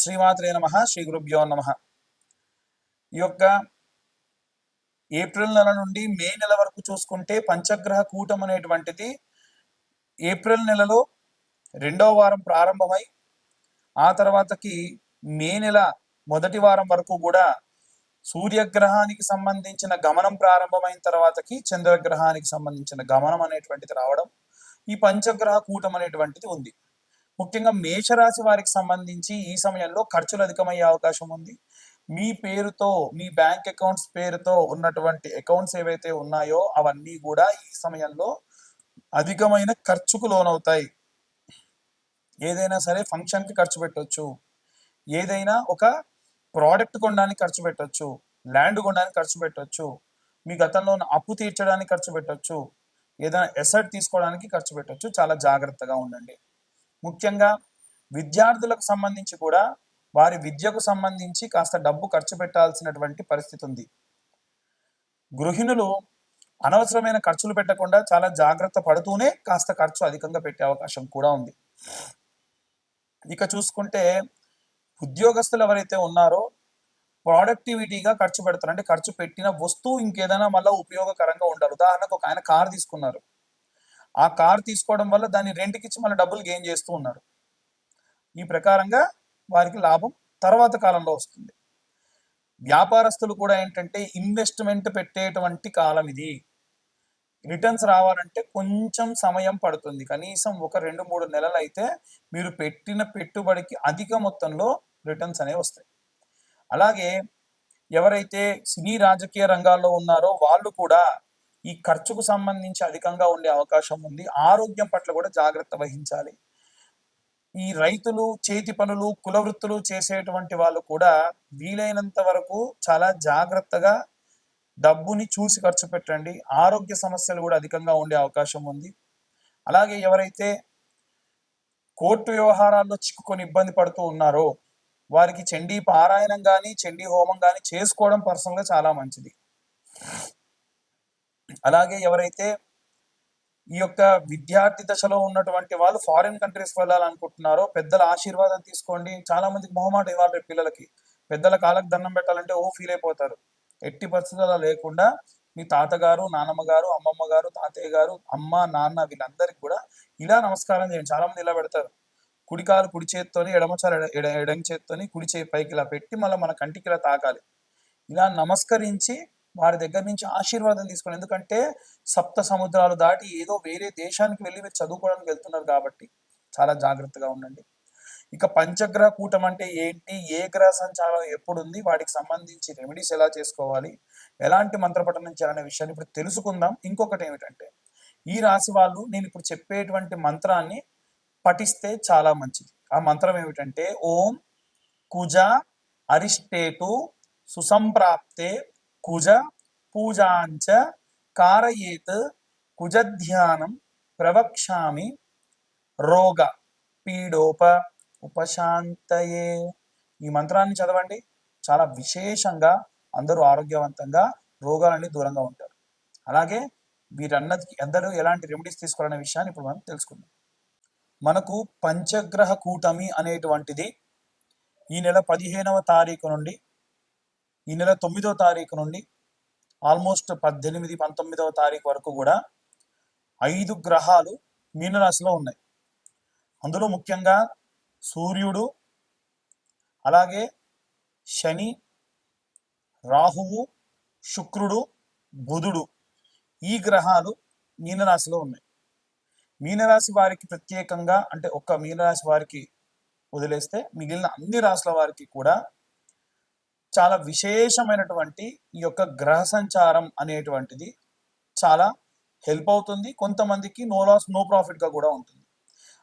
శ్రీమాత్రే నమ శ్రీ గురుభ్యో నమ. ఈ యొక్క ఏప్రిల్ నెల నుండి మే నెల వరకు చూసుకుంటే పంచగ్రహ కూటం అనేటువంటిది ఏప్రిల్ నెలలో రెండవ వారం ప్రారంభమై ఆ తర్వాతకి మే నెల మొదటి వారం వరకు కూడా సూర్యగ్రహానికి సంబంధించిన గమనం ప్రారంభమైన తర్వాతకి చంద్రగ్రహానికి సంబంధించిన గమనం అనేటువంటిది రావడం ఈ పంచగ్రహ కూటం అనేటువంటిది ఉంది. ముఖ్యంగా మేషరాశి వారికి సంబంధించి ఈ సమయంలో ఖర్చులు అధికమయ్యే అవకాశం ఉంది. మీ పేరుతో మీ బ్యాంక్ అకౌంట్స్ పేరుతో ఉన్నటువంటి అకౌంట్స్ ఏవైతే ఉన్నాయో అవన్నీ కూడా ఈ సమయంలో అధికమైన ఖర్చుకు లోనవుతాయి. ఏదైనా సరే ఫంక్షన్కి ఖర్చు పెట్టవచ్చు ఏదైనా ఒక ప్రోడక్ట్ కొనడానికి ఖర్చు పెట్టవచ్చు ల్యాండ్ కొనడానికి ఖర్చు పెట్టవచ్చు మీ గతంలో ఉన్న అప్పు తీర్చడానికి ఖర్చు పెట్టవచ్చు ఏదైనా ఎసెట్ తీసుకోవడానికి ఖర్చు పెట్టొచ్చు. చాలా జాగ్రత్తగా ఉండండి. ముఖ్యంగా విద్యార్థులకు సంబంధించి కూడా వారి విద్యకు సంబంధించి కాస్త డబ్బు ఖర్చు పెట్టాల్సినటువంటి పరిస్థితి ఉంది. గృహిణులు అనవసరమైన ఖర్చులు పెట్టకుండా చాలా జాగ్రత్త పడుతూనే కాస్త ఖర్చు అధికంగా పెట్టే అవకాశం కూడా ఉంది. ఇక చూసుకుంటే ఉద్యోగస్తులు ఎవరైతే ఉన్నారో ప్రొడక్టివిటీగా ఖర్చు పెడతారు. అంటే ఖర్చు పెట్టిన వస్తువు ఇంకేదైనా మళ్ళీ ఉపయోగకరంగా ఉండాలి. ఉదాహరణకు ఒక ఆయన కార్ తీసుకున్నారు. ఆ కార్ తీసుకోవడం వల్ల దాన్ని రెంట్కి ఇచ్చి మళ్ళీ డబ్బులు గెయిన్ చేస్తూ ఉన్నారు. ఈ ప్రకారంగా వారికి లాభం తర్వాత కాలంలో వస్తుంది. వ్యాపారస్తులు కూడా ఏంటంటే ఇన్వెస్ట్మెంట్ పెట్టేటువంటి కాలం ఇది. రిటర్న్స్ రావాలంటే కొంచెం సమయం పడుతుంది. కనీసం ఒక రెండు మూడు నెలలు అయితే మీరు పెట్టిన పెట్టుబడికి అధిక మొత్తంలో రిటర్న్స్ అనేవి వస్తాయి. అలాగే ఎవరైతే సినీ రాజకీయ రంగాల్లో ఉన్నారో వాళ్ళు కూడా ఈ ఖర్చుకు సంబంధించి అధికంగా ఉండే అవకాశం ఉంది. ఆరోగ్యం పట్ల కూడా జాగ్రత్త వహించాలి. ఈ రైతులు చేతి పనులు కుల వృత్తులు చేసేటువంటి వాళ్ళు కూడా వీలైనంత వరకు చాలా జాగ్రత్తగా డబ్బుని చూసి ఖర్చు పెట్టండి. ఆరోగ్య సమస్యలు కూడా అధికంగా ఉండే అవకాశం ఉంది. అలాగే ఎవరైతే కోర్టు వ్యవహారాల్లో చిక్కుకొని ఇబ్బంది పడుతూ ఉన్నారో వారికి చండీ పారాయణం కానీ చండీ హోమం కానీ చేసుకోవడం పర్సనల్గా చాలా మంచిది. అలాగే ఎవరైతే ఈ యొక్క విద్యార్థి దశలో ఉన్నటువంటి వాళ్ళు ఫారిన్ కంట్రీస్ వెళ్ళాలనుకుంటున్నారో పెద్దల ఆశీర్వాదం తీసుకోండి. చాలా మందికి మొహమాట ఇవ్వాలి రేపు పిల్లలకి. పెద్దల కాళ్ళకి దండం పెట్టాలంటే ఓ ఫీల్ అయిపోతారు. ఎట్టి పరిస్థితుల లేకుండా మీ తాతగారు నానమ్మ గారు అమ్మమ్మ గారు తాతయ్య గారు అమ్మ నాన్న వీళ్ళందరికీ కూడా ఇలా నమస్కారం చేయండి. చాలా మంది ఇలా పెడతారు. కుడికాలు కుడి చేత్తోని ఎడమచాలు ఎడ ఎడ ఎడం చేత్తోని కుడి చేయి పైకి ఇలా పెట్టి మళ్ళీ మన కంటికి ఇలా తాకాలి. ఇలా నమస్కరించి వారి దగ్గర నుంచి ఆశీర్వాదం తీసుకోండి ఎందుకంటే సప్త సముద్రాలు దాటి ఏదో వేరే దేశానికి వెళ్ళి మీరు చదువుకోవడానికి వెళ్తున్నారు కాబట్టి చాలా జాగ్రత్తగా ఉండండి. ఇక పంచగ్రహ కూటం అంటే ఏంటి? ఏ గ్రహ సంచారం ఎప్పుడు ఉంది వాటికి సంబంధించి రెమెడీస్ ఎలా చేసుకోవాలి? ఎలాంటి మంత్రపఠనం చేయాలనే విషయాన్ని ఇప్పుడు తెలుసుకుందాం. ఇంకొకటి ఏమిటంటే ఈ రాశి వాళ్ళు నేను ఇప్పుడు చెప్పేటువంటి మంత్రాన్ని పఠిస్తే చాలా మంచిది. ఆ మంత్రం ఏమిటంటే ఓం కుజ అరిష్టేటు సుసంప్రాప్తే కుజ పూజాంచ కారయేత్ కుజధ్యానం ప్రవక్ష్యామి రోగ పీడోప ఉపశాంతయే ఈ మంత్రాన్ని చదవండి. చాలా విశేషంగా అందరూ ఆరోగ్యవంతంగా రోగాలన్నీ దూరంగా ఉంటారు. అలాగే వీరన్నది అందరూ ఎలాంటి రెమెడీస్ తీసుకోవాలనే విషయాన్ని ఇప్పుడు మనం తెలుసుకుందాం. మనకు పంచగ్రహ కూటమి అనేటువంటిది ఈ నెల పదిహేనవ తారీఖు నుండి ఈ నెల తొమ్మిదవ తారీఖు నుండి ఆల్మోస్ట్ పద్దెనిమిది పంతొమ్మిదవ తారీఖు వరకు కూడా ఐదు గ్రహాలు మీనరాశిలో ఉన్నాయి. అందులో ముఖ్యంగా సూర్యుడు అలాగే శని రాహువు శుక్రుడు బుధుడు ఈ గ్రహాలు మీనరాశిలో ఉన్నాయి. మీనరాశి వారికి ప్రత్యేకంగా అంటే ఒక్క మీనరాశి వారికి వదిలేస్తే మిగిలిన అన్ని రాశుల వారికి కూడా చాలా విశేషమైనటువంటి ఈ యొక్క గ్రహ సంచారం అనేటువంటిది చాలా హెల్ప్ అవుతుంది. కొంతమందికి నో లాస్ నో ప్రాఫిట్గా కూడా ఉంటుంది.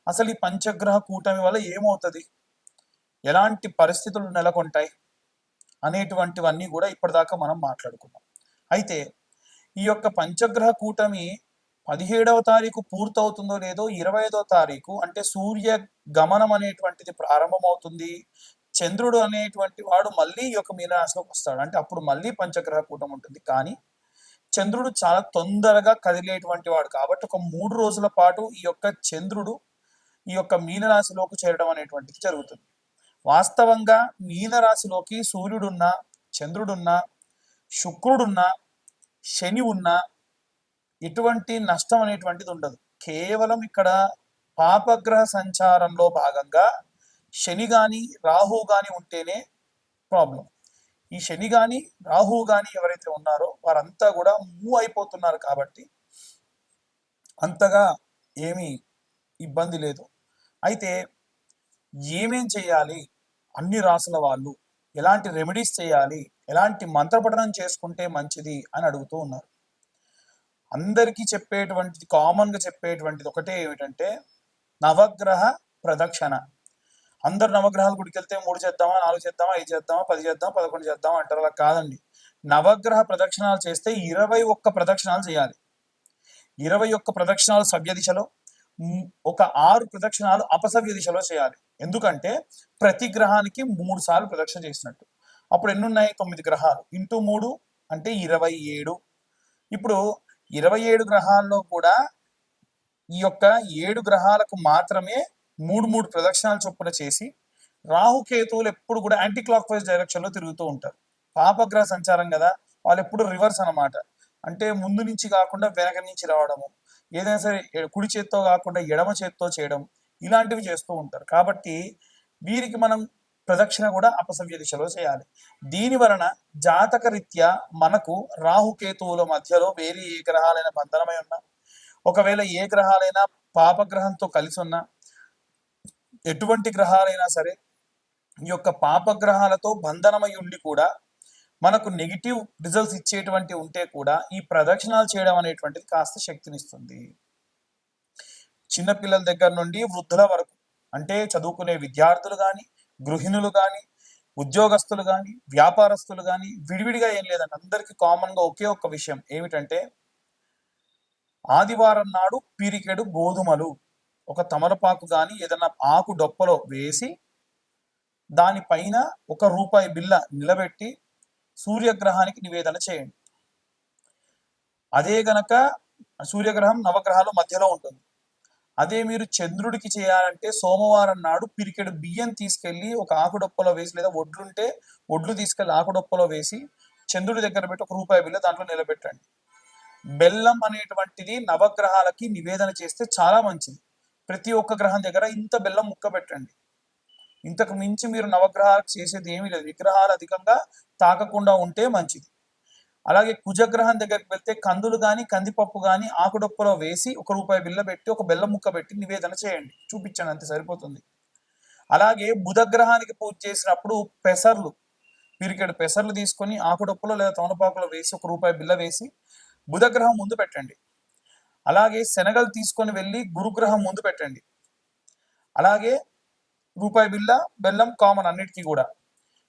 అసలు ఈ పంచగ్రహ కూటమి వల్ల ఏమవుతుంది? ఎలాంటి పరిస్థితులు నెలకొంటాయి? అనేటువంటివన్నీ కూడా ఇప్పటిదాకా మనం మాట్లాడుకున్నాం. అయితే ఈ యొక్క పంచగ్రహ కూటమి పదిహేడవ తారీఖు పూర్తవుతుందో లేదో ఇరవై ఐదో తారీఖు అంటే సూర్య గమనం అనేటువంటిది ప్రారంభమవుతుంది. చంద్రుడు అనేటువంటి వాడు మళ్ళీ ఈ యొక్క మీనరాశిలోకి వస్తాడు. అంటే అప్పుడు మళ్ళీ పంచగ్రహ కూటం ఉంటుంది. కానీ చంద్రుడు చాలా తొందరగా కదిలేటువంటి వాడు. కాబట్టి ఒక మూడు రోజుల పాటు ఈ యొక్క చంద్రుడు ఈ యొక్క మీనరాశిలోకి చేరడం అనేటువంటిది జరుగుతుంది. వాస్తవంగా మీనరాశిలోకి సూర్యుడున్నా చంద్రుడున్నా శుక్రుడున్నా శని ఉన్నా ఎటువంటి నష్టం అనేటువంటిది ఉండదు. కేవలం ఇక్కడ పాపగ్రహ సంచారంలో భాగంగా శని కానీ రాహు కానీ ఉంటేనే ప్రాబ్లం ఈ శని కానీ రాహు కానీ ఎవరైతే ఉన్నారో వారంతా కూడా మూవ్ అయిపోతున్నారు కాబట్టి అంతగా ఏమీ ఇబ్బంది లేదు. అయితే ఏమేం చేయాలి? అన్ని రాసుల వాళ్ళు ఎలాంటి రెమెడీస్ చేయాలి? ఎలాంటి మంత్రపఠనం చేసుకుంటే మంచిది అని అడుగుతూ ఉన్నారు. అందరికీ చెప్పేటువంటిది కామన్గా చెప్పేటువంటిది ఒకటే ఏమిటంటే నవగ్రహ ప్రదక్షిణ. అందరు నవగ్రహాల గుడికి వెళ్తే మూడు చేద్దామా నాలుగు చేద్దామా ఐదు చేద్దామా పది చేద్దాం పదకొండు చేద్దామా అంటారు. అలా కాదండి. నవగ్రహ ప్రదక్షిణాలు చేస్తే ఇరవై ఒక్క ప్రదక్షిణాలు చేయాలి. ఇరవై ఒక్క ప్రదక్షిణాలు సవ్య దిశలో ఒక ఆరు ప్రదక్షిణాలు అపసవ్య దిశలో చేయాలి. ఎందుకంటే ప్రతి గ్రహానికి మూడు సార్లు ప్రదక్షిణ చేసినట్టు. అప్పుడు ఎన్నున్నాయి? తొమ్మిది గ్రహాలు. ఇంటూ మూడు అంటే ఇరవై ఏడు. ఇప్పుడు ఇరవై ఏడు గ్రహాల్లో కూడా ఈ యొక్క ఏడు గ్రహాలకు మాత్రమే మూడు మూడు ప్రదక్షిణాలు చొప్పున చేసి రాహుకేతువులు ఎప్పుడు కూడా యాంటీ క్లాక్ వైజ్ డైరెక్షన్లో తిరుగుతూ ఉంటారు. పాపగ్రహ సంచారం కదా వాళ్ళు ఎప్పుడు రివర్స్ అన్నమాట. అంటే ముందు నుంచి కాకుండా వెనక నుంచి రావడము ఏదైనా సరే కుడి చేత్తో కాకుండా ఎడమ చేత్తో చేయడం ఇలాంటివి చేస్తూ ఉంటారు. కాబట్టి వీరికి మనం ప్రదక్షిణ కూడా అపసవ్య దిశలో చేయాలి. దీని వలన జాతక రీత్యా మనకు రాహుకేతువుల మధ్యలో వేరే ఏ గ్రహాలైన బంధనమై ఉన్నా ఒకవేళ ఏ గ్రహాలైనా పాపగ్రహంతో కలిసి ఉన్నా ఎటువంటి గ్రహాలైనా సరే ఈ యొక్క పాపగ్రహాలతో బంధనమై ఉండి కూడా మనకు నెగిటివ్ రిజల్ట్స్ ఇచ్చేటువంటి ఉంటే కూడా ఈ ప్రదక్షిణాలు చేయడం అనేటువంటిది కాస్త శక్తినిస్తుంది. చిన్నపిల్లల దగ్గర నుండి వృద్ధుల వరకు అంటే చదువుకునే విద్యార్థులు కానీ గృహిణులు కానీ ఉద్యోగస్తులు కానీ వ్యాపారస్తులు కానీ విడివిడిగా ఏం లేదండి. అందరికీ కామన్గా ఒకే ఒక్క విషయం ఏమిటంటే ఆదివారం నాడు పిరికెడు గోధుమలు. ఒక తమలపాకు కానీ ఏదైనా ఆకు డొప్పలో వేసి దానిపైన ఒక రూపాయి బిల్ల నిలబెట్టి సూర్యగ్రహానికి నివేదన చేయండి. అదే గనక సూర్యగ్రహం నవగ్రహాల మధ్యలో ఉంటుంది. అదే మీరు చంద్రుడికి చేయాలంటే సోమవారం నాడు పిరికెడు బియ్యం తీసుకెళ్ళి ఒక ఆకుడొప్పలో వేసి లేదా ఒడ్లుంటే ఒడ్లు తీసుకెళ్ళి ఆకుడొప్పలో వేసి చంద్రుడి దగ్గర పెట్టి ఒక రూపాయి బిల్ల దాంట్లో నిలబెట్టండి. బెల్లం అనేటువంటిది నవగ్రహాలకి నివేదన చేస్తే చాలా మంచిది. ప్రతి ఒక్క గ్రహం దగ్గర ఇంత బెల్లం ముక్క పెట్టండి. ఇంతకు మించి మీరు నవగ్రహాలకు చేసేది ఏమీ లేదు. విగ్రహాలు అధికంగా తాకకుండా ఉంటే మంచిది. అలాగే కుజగ్రహం దగ్గరికి వెళ్తే కందులు కానీ కందిపప్పు కానీ ఆకుడొప్పలో వేసి ఒక రూపాయి బిల్ల పెట్టి ఒక బెల్లం ముక్క పెట్టి నివేదన చేయండి. చూపించండి అంతే సరిపోతుంది. అలాగే బుధగ్రహానికి పూజ చేసినప్పుడు పెసర్లు పిరికెడు పెసర్లు తీసుకొని ఆకుడొప్పలో లేదా తమలపాకులో వేసి ఒక రూపాయి బిల్ల వేసి బుధగ్రహం ముందు పెట్టండి. అలాగే శనగలు తీసుకొని వెళ్ళి గురుగ్రహం ముందు పెట్టండి. అలాగే రూపాయి బిళ్ళ బెల్లం కామన్ అన్నిటికీ కూడా.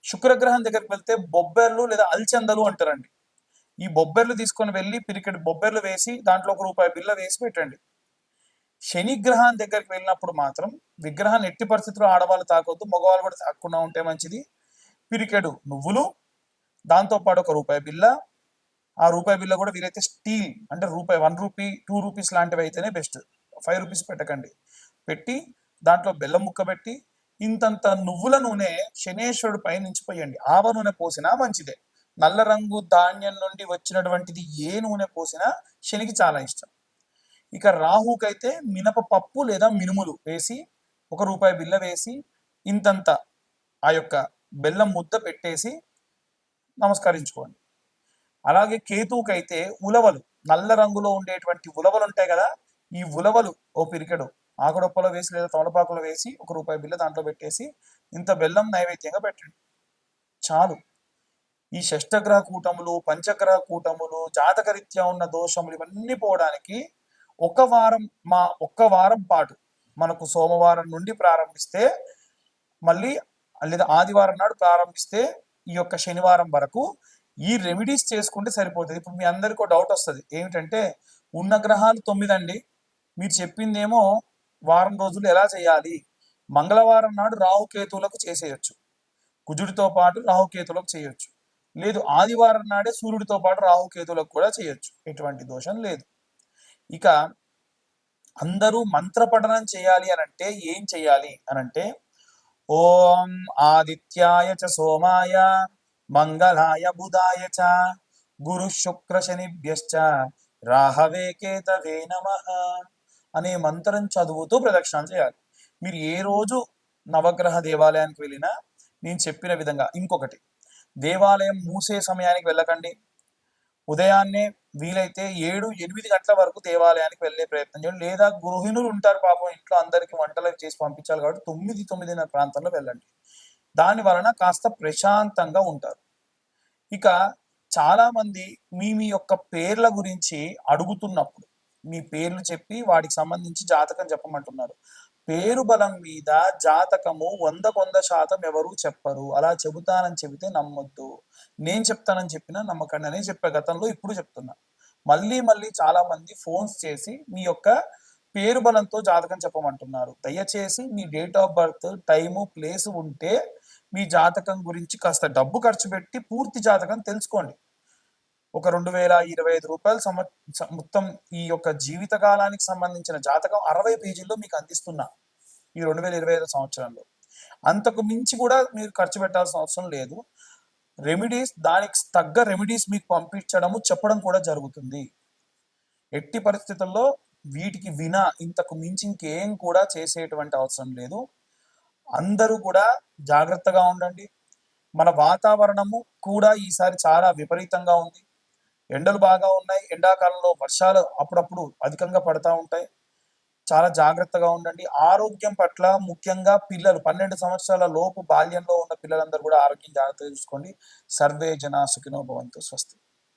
శుక్రగ్రహం దగ్గరికి వెళ్తే బొబ్బెర్లు లేదా అల్చందలు అంటారండి. ఈ బొబ్బెర్లు తీసుకొని వెళ్ళి పిరికెడు బొబ్బెర్లు వేసి దాంట్లో ఒక రూపాయి బిల్ల వేసి పెట్టండి. శనిగ్రహం దగ్గరికి వెళ్ళినప్పుడు మాత్రం విగ్రహాన్ని ఎట్టి పరిస్థితుల్లో ఆడవాళ్ళు తాకొద్దు మగవాళ్ళు కూడా తాకుండా ఉంటే మంచిది. పిరికెడు నువ్వులు దాంతోపాటు ఒక రూపాయి బిల్ల ఆ రూపాయి బిల్ల కూడా వీలైతే స్టీల్ అంటే రూపాయి వన్ రూపీ టూ రూపీస్ లాంటివి అయితేనే బెస్ట్. ఫైవ్ రూపీస్ పెట్టకండి. పెట్టి దాంట్లో బెల్లం ముక్క పెట్టి ఇంతంత నువ్వుల నూనె శనేశ్వరుడు పై నుంచి పోయండి. ఆవ నూనె పోసినా మంచిదే. నల్ల రంగు ధాన్యం నుండి వచ్చినటువంటిది ఏ నూనె పోసినా శనికి చాలా ఇష్టం. ఇక రాహుకైతే మినప పప్పు లేదా మినుములు వేసి ఒక రూపాయి బిల్ల వేసి ఇంతంత ఆ యొక్క బెల్లం ముద్ద పెట్టేసి నమస్కరించుకోండి. అలాగే కేతువుకైతే ఉలవలు నల్ల రంగులో ఉండేటువంటి ఉలవలు ఉంటాయి కదా ఈ ఉలవలు ఓ పిరికెడు ఆకుడొప్పలో వేసి లేదా తమలపాకులో వేసి ఒక రూపాయి బిల్ల దాంట్లో పెట్టేసి ఇంత బెల్లం నైవేద్యంగా పెట్టండి. చాలు. ఈ షష్టగ్రహ కూటములు పంచగ్రహ కూటములు జాతకరీత్యా ఉన్న దోషములు ఇవన్నీ పోవడానికి ఒక వారం మా ఒక్క వారం పాటు మనకు సోమవారం నుండి ప్రారంభిస్తే మళ్ళీ లేదా ఆదివారం నాడు ప్రారంభిస్తే ఈ యొక్క శనివారం వరకు ఈ రెమెడీస్ చేసుకుంటే సరిపోతుంది. ఇప్పుడు మీ అందరికీ డౌట్ వస్తుంది. ఏమిటంటే ఉన్న గ్రహాలు తొమ్మిది అండి మీరు చెప్పిందేమో వారం రోజులు ఎలా చేయాలి? మంగళవారం నాడు రాహుకేతువులకు చేసేయచ్చు. కుజుడితో పాటు రాహుకేతువులకు చేయొచ్చు. లేదు ఆదివారం నాడే సూర్యుడితో పాటు రాహుకేతువులకు కూడా చేయొచ్చు. ఎటువంటి దోషం లేదు. ఇక అందరూ మంత్ర పఠనం చేయాలి అని అంటే ఏం చేయాలి అనంటే ఓం ఆదిత్యాయ చ సోమాయ మంగళాయ బుధాయ చ గురు శుక్ర శనిభ్యశ్చ రాహవే కేతవే నమ అనే మంత్రం చదువుతూ ప్రదక్షిణ చేయాలి. మీరు ఏ రోజు నవగ్రహ దేవాలయానికి వెళ్ళినా నేను చెప్పిన విధంగా ఇంకొకటి దేవాలయం మూసే సమయానికి వెళ్ళకండి. ఉదయాన్నే వీలైతే ఏడు ఎనిమిది గంటల వరకు దేవాలయానికి వెళ్ళే ప్రయత్నం చేయండి. లేదా గృహిణులు ఉంటారు పాపం ఇంట్లో అందరికి వంటలు చేసి పంపించాలి కాబట్టి తొమ్మిది తొమ్మిదిన్నర ప్రాంతంలో వెళ్ళండి. దాని వలన కాస్త ప్రశాంతంగా ఉంటారు. ఇక చాలా మంది మీ మీ యొక్క పేర్ల గురించి అడుగుతున్నప్పుడు మీ పేర్లు చెప్పి వాటికి సంబంధించి జాతకం చెప్పమంటున్నారు. పేరు బలం మీద జాతకము వంద కొంద శాతం ఎవరు చెప్పరు. అలా చెబుతానని చెబితే నమ్మొద్దు. నేను చెప్తానని చెప్పినా నమ్మకండి అనే చెప్పే గతంలో ఇప్పుడు చెప్తున్నా. మళ్ళీ మళ్ళీ చాలా మంది ఫోన్స్ చేసి మీ యొక్క పేరు బలంతో జాతకం చెప్పమంటున్నారు. దయచేసి మీ date of birth time place ఉంటే మీ జాతకం గురించి కాస్త డబ్బు ఖర్చు పెట్టి పూర్తి జాతకం తెలుసుకోండి. ఒక రెండు వేల ఇరవై ఐదు రూపాయలు సమ మొత్తం ఈ యొక్క జీవిత కాలానికి సంబంధించిన జాతకం అరవై పేజీల్లో మీకు అందిస్తున్నా ఈ రెండు వేల ఇరవై ఐదు సంవత్సరంలో. అంతకు మించి కూడా మీరు ఖర్చు పెట్టాల్సిన అవసరం లేదు. రెమెడీస్ దానికి తగ్గ రెమెడీస్ మీకు పంపించడము చెప్పడం కూడా జరుగుతుంది. ఎట్టి పరిస్థితుల్లో వీటికి వినా ఇంతకు మించి ఇంకేం కూడా చేసేటువంటి అవసరం లేదు. అందరూ కూడా జాగ్రత్తగా ఉండండి. మన వాతావరణము కూడా ఈసారి చాలా విపరీతంగా ఉంది. ఎండలు బాగా ఉన్నాయి. ఎండాకాలంలో వర్షాలు అప్పుడప్పుడు అధికంగా పడతా ఉంటాయి. చాలా జాగ్రత్తగా ఉండండి. ఆరోగ్యం పట్ల ముఖ్యంగా పిల్లలు పన్నెండు సంవత్సరాల లోపు బాల్యంలో ఉన్న పిల్లలందరూ కూడా ఆరోగ్యం జాగ్రత్తగా చూసుకోండి. సర్వే జనా సుఖినోభవంతో స్వస్తి.